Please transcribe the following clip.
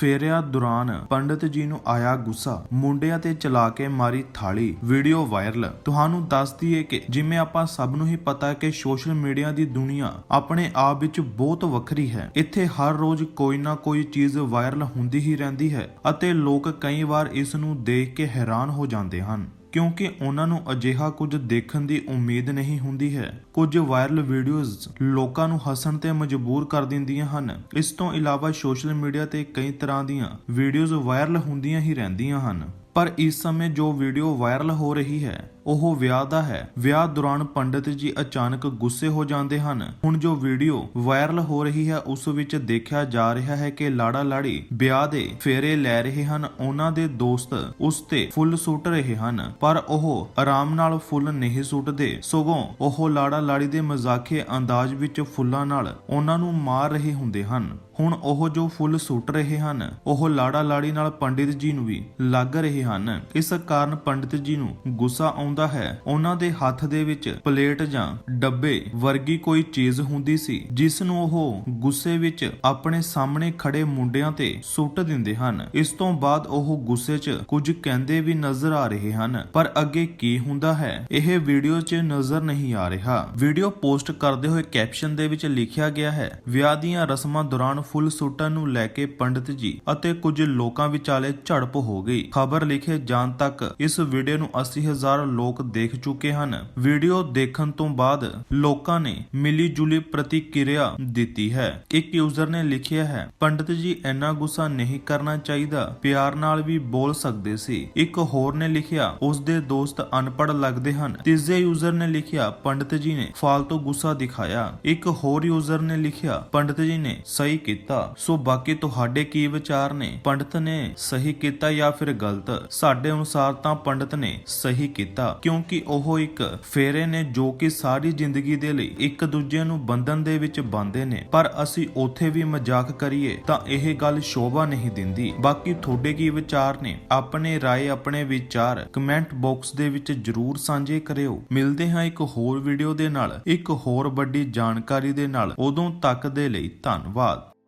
ਫੇਰਿਆਂ ਦੌਰਾਨ ਪੰਡਤ ਜੀ ਨੂੰ ਆਇਆ ਗੁੱਸਾ। ਮੁੰਡਿਆਂ ਤੇ ਚਲਾ ਕੇ ਮਾਰੀ ਥਾਲੀ। Video viral. ਤੁਹਾਨੂੰ ਦੱਸ ਦਈਏ ਕਿ ਜਿਵੇਂ ਆਪਾਂ ਸਭ ਨੂੰ ਹੀ ਪਤਾ ਹੈ ਕਿ ਸੋਸ਼ਲ ਮੀਡੀਆ ਦੀ ਦੁਨੀਆ ਆਪਣੇ ਆਪ ਵਿੱਚ ਬਹੁਤ ਵੱਖਰੀ ਹੈ। ਇੱਥੇ ਹਰ ਰੋਜ਼ ਕੋਈ ਨਾ ਕੋਈ ਚੀਜ਼ ਵਾਇਰਲ ਹੁੰਦੀ ਹੀ ਰਹਿੰਦੀ ਹੈ ਅਤੇ ਲੋਕ ਕਈ ਵਾਰ ਇਸ ਨੂੰ ਦੇਖ ਕੇ ਹੈਰਾਨ ਹੋ ਜਾਂਦੇ ਹਨ। ਕਿਉਂਕਿ ਉਹਨਾਂ ਨੂੰ ਅਜਿਹਾ ਕੁਝ ਦੇਖਣ ਦੀ ਉਮੀਦ ਨਹੀਂ ਹੁੰਦੀ ਹੈ। ਕੁਝ ਵਾਇਰਲ ਵੀਡੀਓਜ਼ ਲੋਕਾਂ ਨੂੰ ਹੱਸਣ ਤੇ ਮਜਬੂਰ ਕਰ ਦਿੰਦੀਆਂ ਹਨ। ਇਸ ਤੋਂ ਇਲਾਵਾ ਸੋਸ਼ਲ ਮੀਡੀਆ ਤੇ ਕਈ ਤਰ੍ਹਾਂ ਦੀਆਂ ਵੀਡੀਓਜ਼ ਵਾਇਰਲ ਹੁੰਦੀਆਂ ਹੀ ਰਹਿੰਦੀਆਂ ਹਨ। ਪਰ ਇਸ ਸਮੇਂ ਜੋ ਵੀਡੀਓ ਵਾਇਰਲ ਹੋ ਰਹੀ ਹੈ ਉਹ ਵਿਆਹ ਦਾ ਹੈ। ਵਿਆਹ ਦੌਰਾਨ ਪੰਡਿਤ ਜੀ ਅਚਾਨਕ ਗੁੱਸੇ ਹੋ ਜਾਂਦੇ ਹਨ। ਹੁਣ ਜੋ ਵੀਡੀਓ ਵਾਇਰਲ ਹੋ ਰਹੀ ਹੈ, ਉਸ ਵਿੱਚ ਦੇਖਿਆ ਜਾ ਰਿਹਾ ਹੈ ਕਿ ਲਾੜਾ ਲਾੜੀ ਵਿਆਹ ਦੇ ਫੇਰੇ ਲੈ ਰਹੇ ਹਨ। ਉਹਨਾਂ ਦੇ ਦੋਸਤ ਉਸ ਤੇ ਫੁੱਲ ਸੁੱਟ ਰਹੇ ਹਨ, ਪਰ ਉਹ ਆਰਾਮ ਨਾਲ ਫੁੱਲ ਨਹੀਂ ਸੁੱਟਦੇ। ਸਗੋਂ ਉਹ ਲਾੜਾ ਲਾੜੀ ਦੇ ਮਜ਼ਾਕੇ ਅੰਦਾਜ਼ ਵਿੱਚ ਫੁੱਲਾਂ ਨਾਲ ਉਹਨਾਂ ਨੂੰ ਮਾਰ ਰਹੇ ਹੁੰਦੇ ਹਨ। ਹੁਣ ਉਹ ਜੋ ਫੁੱਲ ਸੁੱਟ ਰਹੇ ਹਨ, ਉਹ ਲਾੜਾ ਲਾੜੀ ਨਾਲ ਪੰਡਿਤ ਜੀ ਨੂੰ ਵੀ ਲੱਗ ਰਹੇ ਹਨ। ਇਸ ਕਾਰਨ ਪੰਡਿਤ ਜੀ ਨੂੰ ਗੁੱਸਾ ਆਉਂਦਾ ਹੈ। ਉਹਨਾਂ ਦੇ ਹੱਥ ਦੇ ਵਿੱਚ ਪਲੇਟ ਜਾਂ ਡੱਬੇ ਵਰਗੀ ਕੋਈ ਚੀਜ਼ ਹੁੰਦੀ ਸੀ, ਜਿਸ ਨੂੰ ਉਹ ਗੁੱਸੇ ਵਿੱਚ ਆਪਣੇ ਸਾਹਮਣੇ ਖੜੇ ਮੁੰਡਿਆਂ ਤੇ ਸੁੱਟ ਦਿੰਦੇ ਹਨ। ਇਸ ਤੋਂ ਬਾਅਦ ਉਹ ਗੁੱਸੇ 'ਚ ਕੁਝ ਕਹਿੰਦੇ ਵੀ ਨਜ਼ਰ ਆ ਰਹੇ ਹਨ। ਪਰ ਅੱਗੇ ਕੀ ਹੁੰਦਾ ਹੈ, ਇਹ ਵੀਡੀਓ 'ਚ ਨਜ਼ਰ ਨਹੀਂ ਆ ਰਿਹਾ। ਵੀਡੀਓ ਪੋਸਟ ਕਰਦੇ ਹੋਏ ਕੈਪਸ਼ਨ ਦੇ ਵਿੱਚ ਲਿਖਿਆ ਗਿਆ ਹੈ, ਵਿਆਹ ਦੀਆਂ ਰਸਮਾਂ ਦੌਰਾਨ ਫੁੱਲ ਸੁੱਟਣ ਨੂੰ ਲੈ ਕੇ ਪੰਡਿਤ ਜੀ ਅਤੇ ਕੁਝ ਲੋਕਾਂ ਵਿਚਾਲੇ ਝੜਪ ਹੋ ਗਈ। ਖਬਰ ਲਿਖੇ ਜਾਣ ਤੱਕ ਇਸ ਵੀਡੀਓ ਨੂੰ 80000 ਲੋਕ ਲੋਕ ਦੇਖ ਚੁੱਕੇ ਹਨ। ਵੀਡੀਓ ਦੇਖਣ ਤੋਂ ਬਾਅਦ ਲੋਕਾਂ ਨੇ ਮਿਲੀ ਜੁਲੀ ਪ੍ਰਤੀਕਿਰਿਆ ਦਿੱਤੀ ਹੈ। ਇੱਕ ਯੂਜ਼ਰ ਨੇ ਲਿਖਿਆ ਹੈ, ਪੰਡਿਤ ਜੀ, ਇੰਨਾ ਗੁੱਸਾ ਨਹੀਂ ਕਰਨਾ ਚਾਹੀਦਾ। ਪਿਆਰ ਨਾਲ ਵੀ ਬੋਲ ਸਕਦੇ ਸੀ। ਇੱਕ ਹੋਰ ਨੇ ਲਿਖਿਆ ਉਸ ਦੇ ਦੋਸਤ ਅਨਪੜ੍ਹ ਲੱਗਦੇ ਹਨ। ਤੀਜੇ ਯੂਜ਼ਰ ਨੇ ਲਿਖਿਆ, ਪੰਡਿਤ ਜੀ ਨੇ ਫਾਲਤੂ ਗੁੱਸਾ ਦਿਖਾਇਆ। ਇੱਕ ਹੋਰ ਯੂਜ਼ਰ ਨੇ ਲਿਖਿਆ, ਪੰਡਿਤ ਜੀ ਨੇ ਸਹੀ ਕੀਤਾ। ਸੋ ਬਾਕੀ ਤੁਹਾਡੇ ਕੀ ਵਿਚਾਰ ਨੇ? ਪੰਡਿਤ ਨੇ ਸਹੀ ਕੀਤਾ ਜਾਂ ਫਿਰ ਗਲਤ? ਸਾਡੇ ਅਨੁਸਾਰ ਤਾਂ ਪੰਡਿਤ ਨੇ ਸਹੀ ਕੀਤਾ। ਕਿਉਂਕਿ ਉਹ ਇੱਕ ਫੇਰੇ ਨੇ ਜੋ ਕਿ ਸਾਰੀ ਜ਼ਿੰਦਗੀ ਦੇ ਲਈ ਇੱਕ ਦੂਜੇ ਨੂੰ ਬੰਧਨ ਦੇ ਵਿੱਚ ਬੰਨ੍ਹਦੇ ਨੇ। ਪਰ ਅਸੀਂ ਉੱਥੇ ਵੀ ਮਜ਼ਾਕ ਕਰੀਏ ਤਾਂ ਇਹ ਗੱਲ ਸ਼ੋਭਾ ਨਹੀਂ ਦਿੰਦੀ। ਬਾਕੀ ਤੁਹਾਡੇ ਕੀ ਵਿਚਾਰ ਨੇ? ਆਪਣੇ ਰਾਏ, ਆਪਣੇ ਵਿਚਾਰ ਕਮੈਂਟ ਬਾਕਸ ਦੇ ਵਿੱਚ ਜਰੂਰ ਸਾਂਝੇ ਕਰਿਓ। ਮਿਲਦੇ ਹਾਂ ਇੱਕ ਹੋਰ ਵੀਡੀਓ ਦੇ ਨਾਲ। ਇੱਕ ਹੋਰ ਵੱਡੀ ਜਾਣਕਾਰੀ ਦੇ ਨਾਲ। ਉਦੋਂ ਤੱਕ ਦੇ ਲਈ ਧੰਨਵਾਦ।